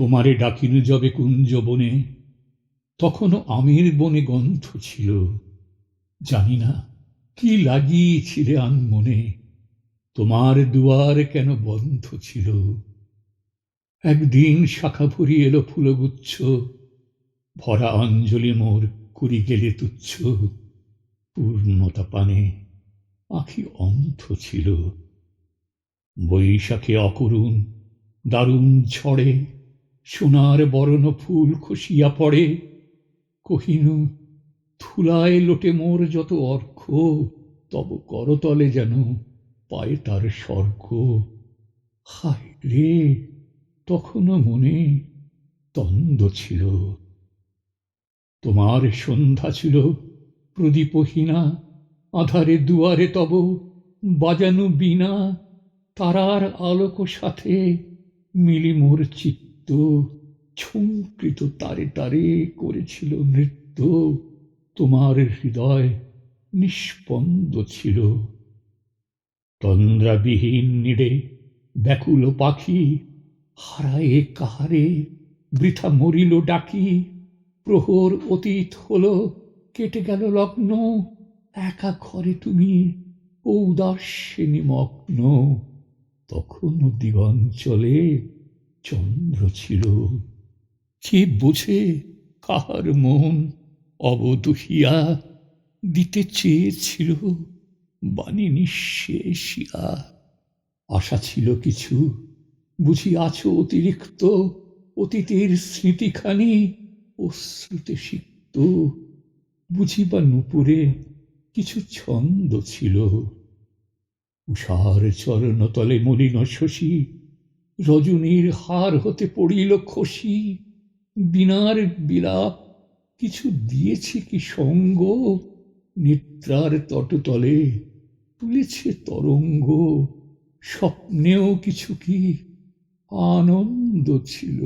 তোমারে ডাকিনু যবে কুঞ্জ বনে তখনও আমের বনে গন্ধ ছিল। জানি না কি লাগিয়েছিলে আন মনে তোমার দুয়ার কেন বন্ধ ছিল? একদিন শাখা ভরি এলো ফুলগুচ্ছ, ভরা অঞ্জলি মোর করি গেলে তুচ্ছ। পূর্ণতা পানে আখি অন্ধ ছিল। বৈশাখে অকরুণ দারুণ ঝড়ে সোনার বরণ ফুল খসিয়া পড়ে। কহিনু, ধুলায় লোটে মোর যত অর্ঘ তব করতলে যেন পায়ে তার স্বর্গ। হায় রে তখনও মনে তন্দ ছিল। তোমার সন্ধ্যা ছিল প্রদীপহীনা, আধারে দুয়ারে তব বাজানো বিনা, তারার আলোক সাথে মিলি মোর চিত্ত ঝুমকৃত তারে তারে করেছিল নৃত্য তোমার হৃদয় নিষ্পন্দ ছিল। তন্দ্রাবিহীন নিড়ে ব্যাকুল পাখি হারায়ে কাহারে বৃথা মরিল ডাকি। প্রহর অতীত হল, কেটে গেল লগ্ন। একা ঘরে তুমি ঔদাস্যে নিমগ্ন। তখনও দিগঞ্চলে চন্দ্র ছিল। কে বোঝে কাহার মন অবদহিয়া দিতে চেয়েছিল? বাণী নিঃশেষিয়া। আশা ছিল কিছু। বুঝি আছো অতিরিক্ত অতীতের স্মৃতিখানি অশ্রুতে সিক্ত। বুঝি বা নুপুরে কিছু ছন্দ ছিল। উষার চরণতলে মলিন শশী রজনীর হার হতে পড়িল খসি। বিনার বিলাপ কিছু দিয়েছে কি সঙ্গ? নিদ্রার তটতলে তুলেছে তরঙ্গ। স্বপ্নেও কিছু কি আনন্দ ছিল?